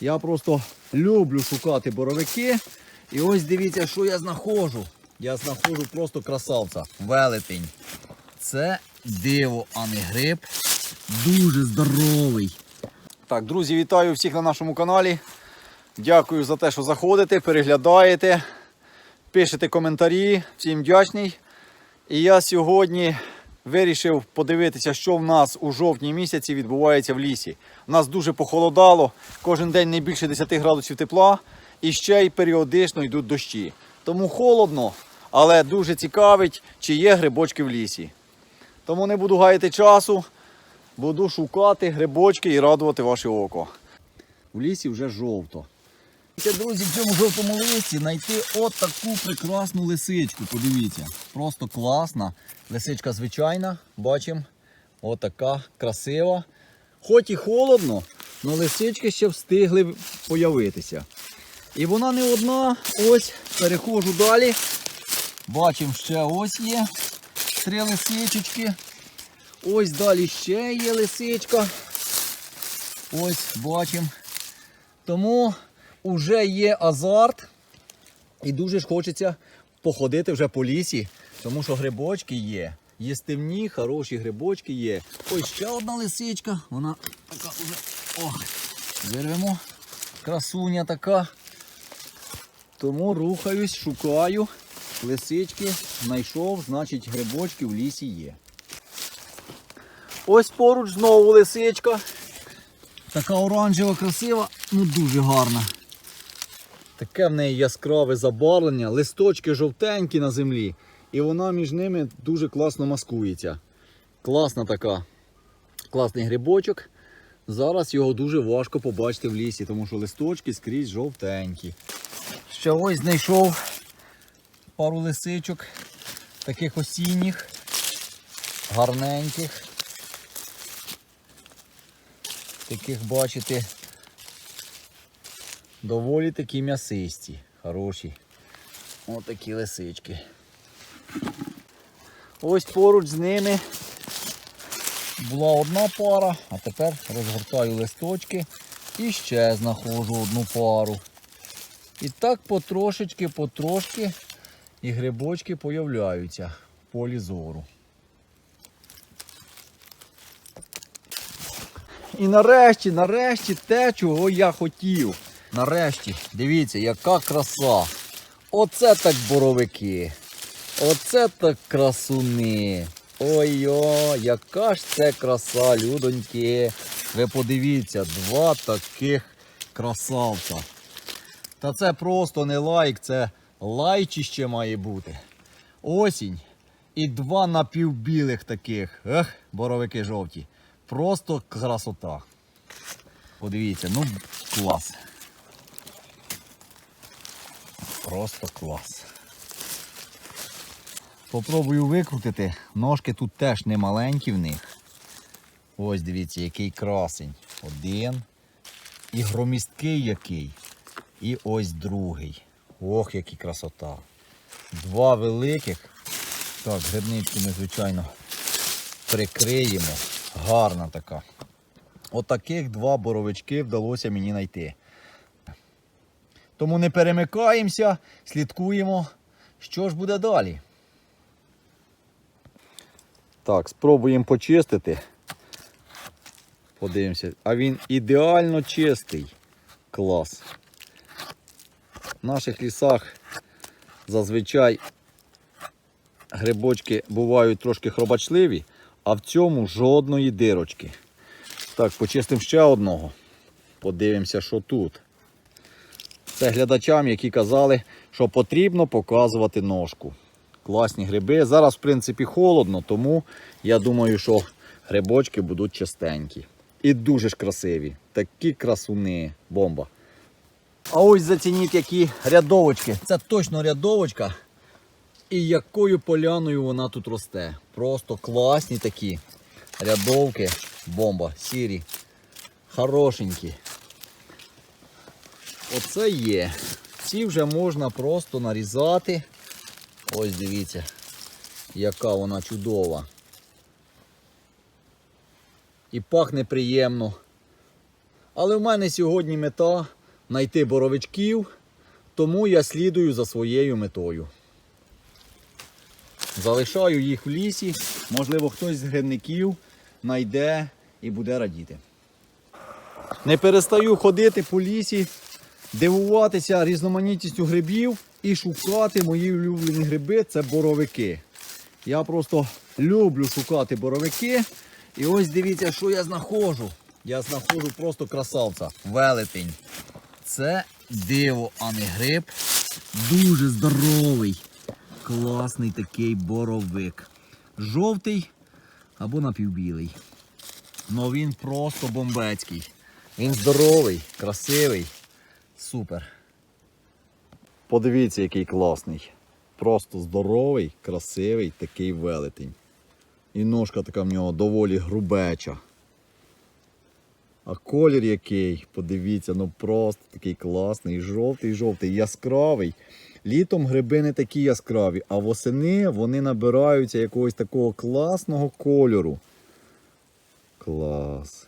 Я просто люблю шукати боровики. І ось дивіться, що я знаходжу. Я знаходжу просто красавця. Велетень. Це диво, а не гриб. Дуже здоровий. Так, друзі, вітаю всіх на нашому каналі. Дякую за те, що заходите, переглядаєте, пишете коментарі. Всім вдячний. І я сьогодні вирішив подивитися, що в нас у жовтні місяці відбувається в лісі. У нас дуже похолодало, кожен день не більше 10 градусів тепла і ще й періодично йдуть дощі. Тому холодно, але дуже цікавить, чи є грибочки в лісі. Тому не буду гаяти часу, буду шукати грибочки і радувати ваше око. В лісі вже жовто. Друзі, в цьому жовтому листі знайти от таку прекрасну лисичку. Подивіться. Просто класна. Лисичка звичайна, бачимо. От така красива. Хоч і холодно, але лисички ще встигли появитися. І вона не одна. Ось, переходжу далі. Бачимо, ще ось є три лисичечки. Ось далі ще є лисичка. Ось бачимо. Тому вже є азарт. І дуже ж хочеться походити вже по лісі, тому що грибочки є. Їстивні, хороші грибочки є. Ось ще одна лисичка. Вона така вже. О, вирвемо. Красуня така. Тому рухаюсь, шукаю. Лисички знайшов, значить грибочки в лісі є. Ось поруч знову лисичка. Така оранжева, красива, ну дуже гарна. Таке в неї яскраве забарвлення, листочки жовтенькі на землі. І вона між ними дуже класно маскується. Класна така. Класний грибочок. Зараз його дуже важко побачити в лісі, тому що листочки скрізь жовтенькі. Ще ось знайшов пару лисичок, таких осінніх, гарненьких. Таких бачите, доволі такі м'ясисті, хороші. Ось такі лисички. Ось поруч з ними була одна пара, а тепер розгортаю листочки і ще знаходжу одну пару. І так потрошечки, потрошки і грибочки появляються в полі зору. І нарешті, нарешті те, чого я хотів. Нарешті, дивіться, яка краса. Оце так боровики. Оце так красуни. Ой-ой, яка ж це краса, людоньки. Ви подивіться, два таких красавця. Та це просто не лайк, це лайчище має бути. Осінь. І два напівбілих таких. Ех, боровики жовті. Просто красота. Подивіться, ну клас. Просто клас. Попробую викрутити. Ножки тут теж не маленькі в них. Ось дивіться, який красень. Один. І громісткий який. І ось другий. Ох, яка красота. Два великих. Так, грибнички ми, звичайно, прикриємо. Гарна така. Отаких два боровички вдалося мені знайти. Тому не перемикаємося, слідкуємо, що ж буде далі. Так, спробуємо почистити. Подивимося. А він ідеально чистий. Клас. В наших лісах зазвичай грибочки бувають трошки хробачливі, а в цьому жодної дирочки. Так, почистимо ще одного. Подивимося, що тут. Це глядачам, які казали, що потрібно показувати ножку. Класні гриби. Зараз, в принципі, холодно, тому я думаю, що грибочки будуть чистенькі. І дуже ж красиві. Такі красуни. Бомба. А ось зацініть, які рядовочки. Це точно рядовочка. І якою поляною вона тут росте. Просто класні такі рядовки. Бомба, сірі, хорошенькі. Оце є. Ці вже можна просто нарізати. Ось дивіться, яка вона чудова. І пахне приємно. Але в мене сьогодні мета знайти боровичків, тому я слідую за своєю метою. Залишаю їх в лісі, можливо, хтось з грибників знайде і буде радіти. Не перестаю ходити по лісі, дивуватися різноманітністю грибів і шукати мої улюблені гриби це боровики. Я просто люблю шукати боровики. І ось дивіться, що я знаходжу. Я знаходжу просто красавця, велетень. Це диво, а не гриб. Дуже здоровий. Класний такий боровик. Жовтий або напівбілий. Ну він просто бомбецький. Він здоровий, красивий. Супер. Подивіться, який класний. Просто здоровий, красивий такий велетень. І ножка така в нього доволі грубеча. А колір який, подивіться, ну просто такий класний, жовтий, жовтий, яскравий. Літом гриби не такі яскраві, а восени вони набираються якогось такого класного кольору. Клас.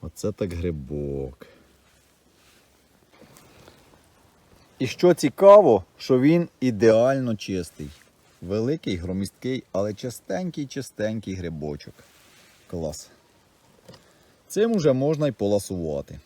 Оце так грибок. І що цікаво, що він ідеально чистий. Великий, громісткий, але чистенький, чистенький грибочок. Клас. Цим уже можна й поласувати.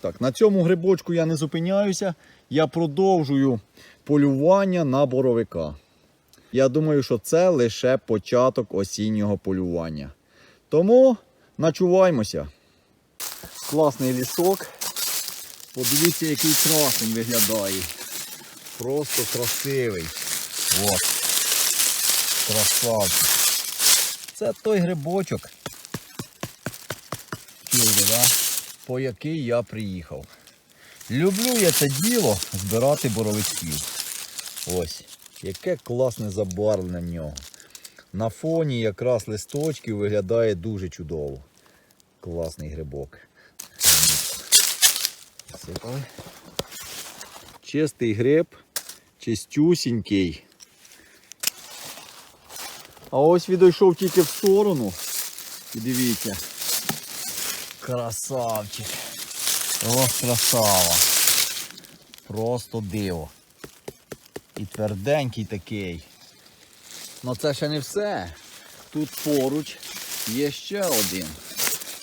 Так, на цьому грибочку я не зупиняюся. Я продовжую полювання на боровика. Я думаю, що це лише початок осіннього полювання. Тому начуваймося. Класний лісок. Подивіться, який красень виглядає. Просто красивий. От. Красавчик. Це той грибочок, чуєте, да? по який я приїхав. Люблю я це діло збирати боровичків. Ось, яке класне забарвлення в нього. На фоні якраз листочків виглядає дуже чудово. Класний грибок. Сипали. Чистий гриб, чистюсінький. А ось відійшов тільки в сторону. І дивіться. Красавчик. Ох, красава. Просто диво. І тверденький такий. Ну це ще не все. Тут поруч є ще один.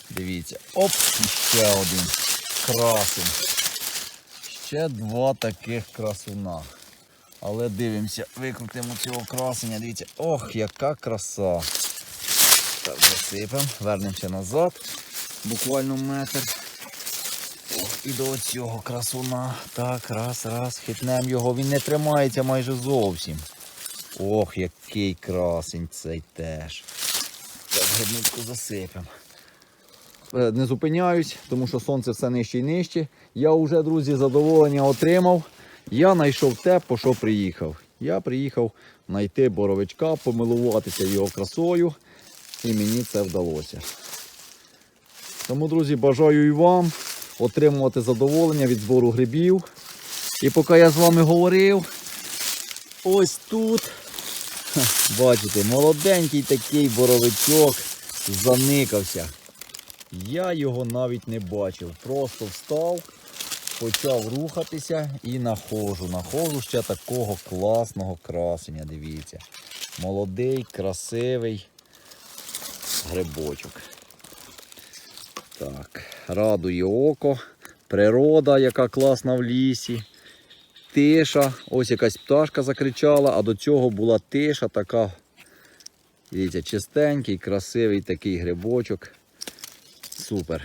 Дивіться. Оп, і ще один. Красень. Ще два таких красуна. Але дивимося, викрутимо цього красення. Дивіться, ох, яка краса. Так, засипемо, вернемося назад. Буквально метр. І до цього красуна. Так, раз, раз, хитнемо його. Він не тримається майже зовсім. Ох, який красень цей теж. Так, грибничку засипемо. Е, Не зупиняюсь, тому що сонце все нижче і нижче. Я вже, друзі, задоволення отримав. Я знайшов те, по що приїхав. Я приїхав знайти боровичка, помилуватися його красою, і мені це вдалося. Тому, друзі, бажаю і вам отримувати задоволення від збору грибів. І поки я з вами говорив, ось тут, бачите, молоденький такий боровичок заникався. Я його навіть не бачив. Просто встав, почав рухатися і находжу. Находжу ще такого класного красення, дивіться. Молодий, красивий грибочок. Так, радує око, природа, яка класна в лісі. Тиша, ось якась пташка закричала, а до цього була тиша така. Дивіться, чистенький, красивий такий грибочок. Супер.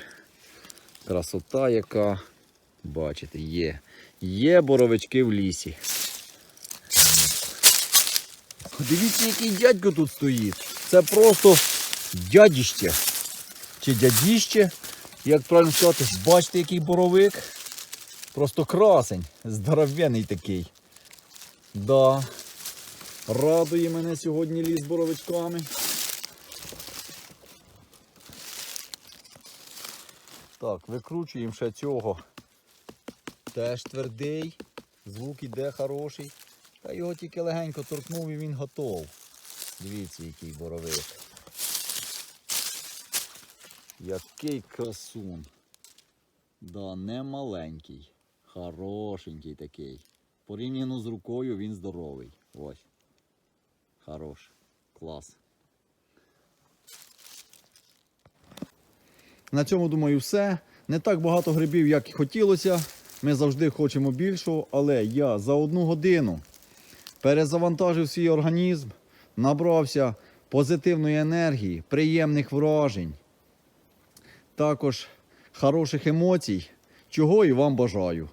Красота яка. Бачите, є. Є боровички в лісі. Дивіться, який дядько тут стоїть. Це просто дядіще. Чи дядіще, як правильно сказати, бачите, який боровик. Просто красень, здоровенний такий. Да. Радує мене сьогодні ліс боровичками. Так, викручуємо ще цього. Теж твердий, звук іде хороший. Та його тільки легенько торкнув і він готов. Дивіться, який боровик. Який красун. Да, не маленький. Хорошенький такий. Порівняно з рукою він здоровий. Ось. Хорош. Клас. На цьому, думаю, все. Не так багато грибів, як і хотілося. Ми завжди хочемо більшого, але я за одну годину перезавантажив свій організм, набрався позитивної енергії, приємних вражень, також хороших емоцій, чого і вам бажаю.